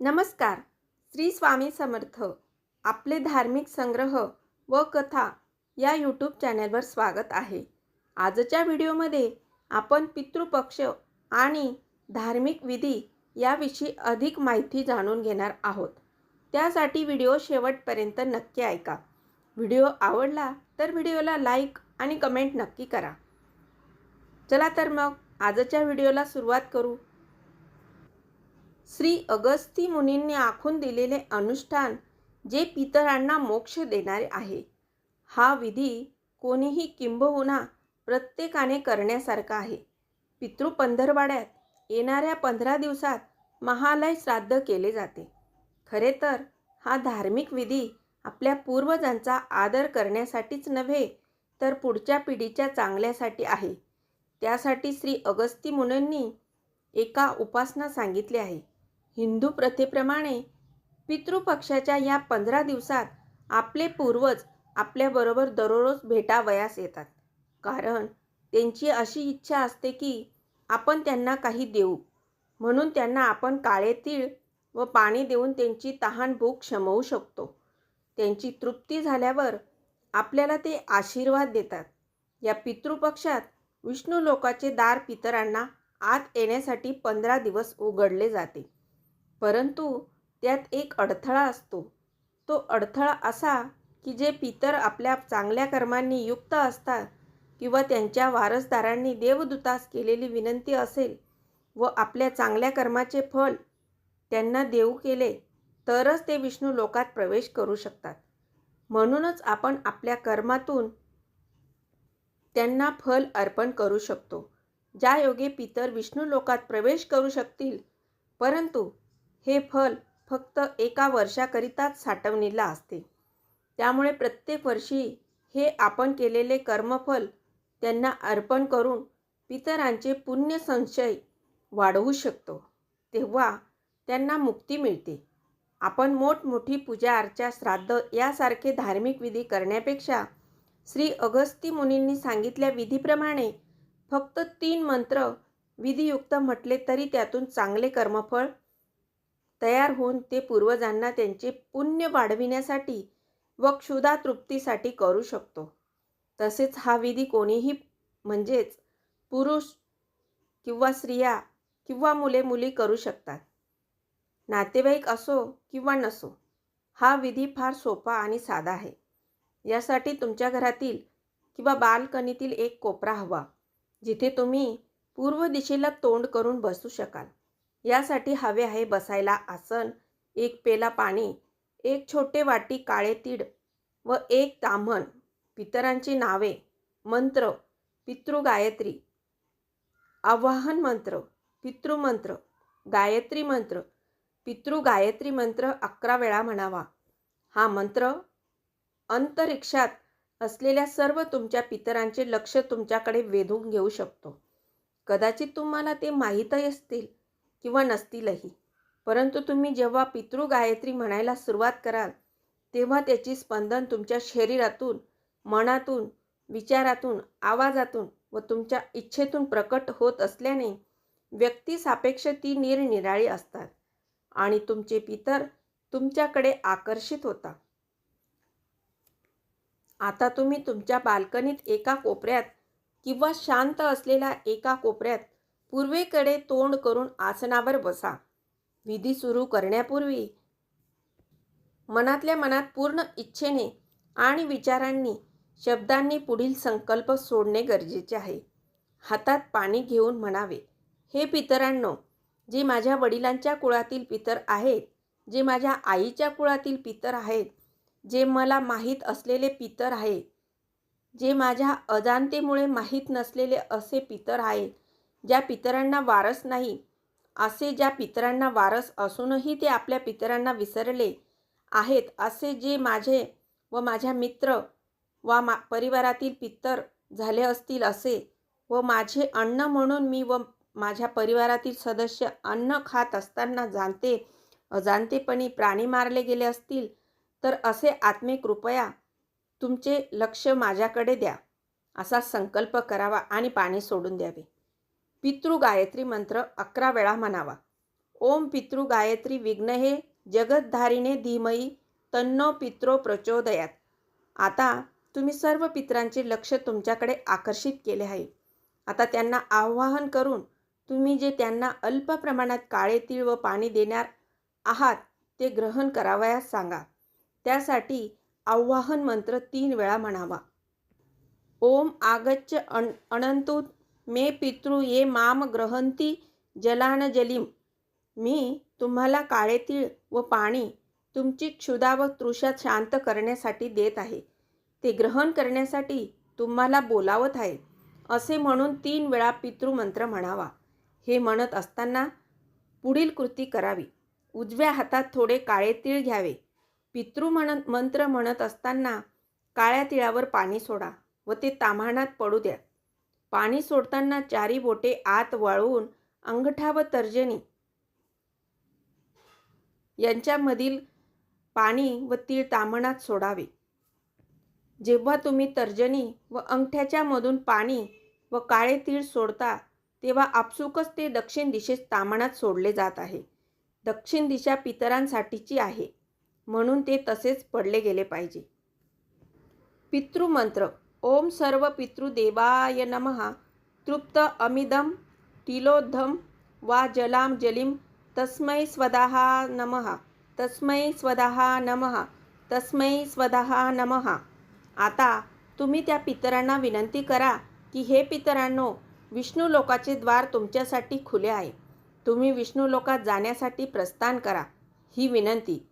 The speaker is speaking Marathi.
नमस्कार. श्री स्वामी समर्थ. आपले धार्मिक संग्रह व कथा या यूट्यूब चॅनलवर स्वागत आहे. आजच्या व्हिडिओमध्ये आपण पितृपक्ष आणि धार्मिक विधी याविषयी अधिक माहिती जाणून घेणार आहोत. त्यासाठी व्हिडिओ शेवटपर्यंत नक्की ऐका. व्हिडिओ आवडला तर व्हिडिओला लाईक आणि कमेंट नक्की करा. चला तर मग आजच्या व्हिडिओला सुरुवात करू. श्री अगस्ती मुनींनी आखून दिलेले अनुष्ठान जे पितरांना मोक्ष देणारे आहे. हा विधी कोणीही किंबहुना प्रत्येकाने करण्यासारखा आहे. पितृ पंधरवाड्यात येणाऱ्या पंधरा दिवसात महालय श्राद्ध केले जाते. खरे तर हा धार्मिक विधी आपल्या पूर्वजांचा आदर करण्यासाठीच नव्हे तर पुढच्या पिढीच्या चांगल्यासाठी आहे. त्यासाठी श्री अगस्ती मुनींनी एका उपासना सांगितली आहे. हिंदू प्रथेप्रमाणे पितृपक्षाच्या या पंधरा दिवसात आपले पूर्वज आपल्याबरोबर दररोज भेटावयास येतात. कारण त्यांची अशी इच्छा असते की आपण त्यांना काही देऊ. म्हणून त्यांना आपण काळे तीळ व पाणी देऊन त्यांची तहान भूक शमवू शकतो. त्यांची तृप्ती झाल्यावर आपल्याला ते आशीर्वाद देतात. या पितृपक्षात विष्णू लोकाचे दार पितरांना आत येण्यासाठी पंधरा दिवस उघडले जाते. परंतु त्यात एक अडथळा असतो. तो अडथळा असा की जे पितर आपल्या चांगल्या कर्मांनी युक्त असतात किंवा त्यांच्या वारसदारांनी देवदूतास केलेली विनंती असेल व आपल्या चांगल्या कर्माचे फल त्यांना देऊ केले तरच ते विष्णू लोकात प्रवेश करू शकतात. म्हणूनच आपण आपल्या कर्मातून त्यांना फल अर्पण करू शकतो. ज्या योगे पितर विष्णू लोकात प्रवेश करू शकतील परंतु हे फल फक्त एका वर्षाकरिताच साठवणीला असते. त्यामुळे प्रत्येक वर्षी हे आपण केलेले कर्मफल त्यांना अर्पण करून पितरांचे पुण्य संशय वाढवू शकतो. तेव्हा त्यांना मुक्ती मिळते. आपण मोठमोठी पूजा अर्चा श्राद्ध यासारखे धार्मिक विधी करण्यापेक्षा श्री अगस्ती मुनींनी सांगितल्या विधीप्रमाणे फक्त तीन मंत्र विधियुक्त म्हटले तरी त्यातून चांगले कर्मफळ तयार होऊन ते पूर्वजांना त्यांचे पुण्य वाढविण्यासाठी व क्षुधा तृप्तीसाठी करू शकतो. तसेच हा विधी कोणीही म्हणजेच पुरुष किंवा स्त्रिया किंवा मुले मुली करू शकतात. नातेवाईक असो किंवा नसो हा विधी फार सोपा आणि साधा आहे. यासाठी तुमच्या घरातील किंवा बालकणीतील एक कोपरा हवा जिथे तुम्ही पूर्व दिशेला तोंड करून बसू शकाल. यासाठी हवे आहे बसायला आसन एक पेला पाणी एक छोटे वाटी काळे तीड व एक ताम्हण पितरांची नावे मंत्र पितृगायत्री आवाहन मंत्र पितृमंत्र गायत्री मंत्र पितृगायत्री मंत्र अकरा वेळा म्हणावा. हा मंत्र अंतरिक्षात असलेल्या सर्व तुमच्या पितरांचे लक्ष तुमच्याकडे वेधून घेऊ शकतो. कदाचित तुम्हाला ते माहीतही असतील. किंवा नसतीलही. परंतु तुम्ही जेव्हा पितृ गायत्री म्हणायला सुरुवात कराल तेव्हा त्याची स्पंदन तुमच्या शरीरातून मनातून विचारातून आवाजातून व तुमच्या इच्छेतून प्रकट होत असल्याने व्यक्तिसापेक्ष ती निरनिराळी असतात आणि तुमचे पितर तुमच्याकडे आकर्षित होता आता तुम्ही तुमच्या बाल्कनीत एका कोपऱ्यात किंवा शांत असलेल्या एका कोपऱ्यात पूर्वेकडे तोंड करून आसनावर बसा. विधी सुरू करण्यापूर्वी मनातल्या मनात पूर्ण इच्छेने आणि विचारांनी शब्दांनी पुढील संकल्प सोडणे गरजेचे आहे. हातात पाणी घेऊन म्हणावे हे पितरांनो जे माझ्या वडिलांच्या कुळातील पितर आहेत जे माझ्या आईच्या कुळातील पितर आहेत जे मला माहीत असलेले पितर आहे जे माझ्या अजाणतेमुळे माहीत नसलेले असे पितर आहेत ज्या पितरांना वारस नाही असे ज्या पितरांना वारस असूनही ते आपल्या पितरांना विसरले आहेत असे जे माझे व माझ्या मित्र वा मा परिवारातील पितर झाले असतील असे व माझे अन्न म्हणून मी व माझ्या परिवारातील सदस्य अन्न खात असताना जाणते अजाणतेपणी प्राणी मारले गेले असतील तर असे आत्मे कृपया तुमचे लक्ष माझ्याकडे द्या असा संकल्प करावा आणि पाणी सोडून द्यावे. पितृ गायत्री मंत्र अकरा वेळा म्हणावा. ओम पितृ गायत्री विघ्नहे जगतधारिणे धीमयी तन्नो पित्रो प्रचोदयात. आता तुम्ही सर्व पितरांचे लक्ष तुमच्याकडे आकर्षित केले आहे. आता त्यांना आवाहन करून तुम्ही जे त्यांना अल्प प्रमाणात काळे तीळ व पाणी देणार आहात ते ग्रहण करावयास सांगा. त्यासाठी आवाहन मंत्र तीन वेळा म्हणावा. ओम आगच्च अण अनंतूत मे पितृ ये माम ग्रहंती जलान जलीम. मी तुम्हाला काळे तीळ व पाणी तुमची क्षुधा व तृषा शांत करण्यासाठी देत आहे. ते ग्रहण करण्यासाठी तुम्हाला बोलावत आहे. असे म्हणून तीन वेळा पितृमंत्र म्हणावा. हे म्हणत असताना पुढील कृती करावी. उजव्या हातात थोडे काळे तीळ घ्यावे. पितृ म्हणत मंत्र म्हणत असताना काळ्या तिळावर पाणी सोडा व ते ताम्हाणात पडू द्या. पाणी सोडताना चारी बोटे आत वळवून अंगठा व तर्जनी. यांच्यामधील पाणी व तीळ तामणात सोडावे. जेव्हा तुम्ही तर्जनी व अंगठ्याच्या मधून पाणी व काळे तीळ सोडता तेव्हा आपसुकच ते दक्षिण दिशेस तामणात सोडले जात आहे. दक्षिण दिशा पितरांसाठीची आहे म्हणून ते तसेच पडले गेले पाहिजे. पितृमंत्र ओम सर्व पितृदेवाय नमः। तृप्त अमिदम तिलोद्धम वा जलाम जलिम तस्मै स्वदाहा नमः। तस्मै स्वदाहा नमः। तस्मै स्वदाहा नमः। आता तुम्ही त्या पितरांना विनंती करा की हे पितरांनो विष्णू लोकाचे द्वार तुमच्यासाठी खुले आहे. तुम्ही विष्णू लोकात जाण्यासाठी प्रस्थान करा. ही विनंती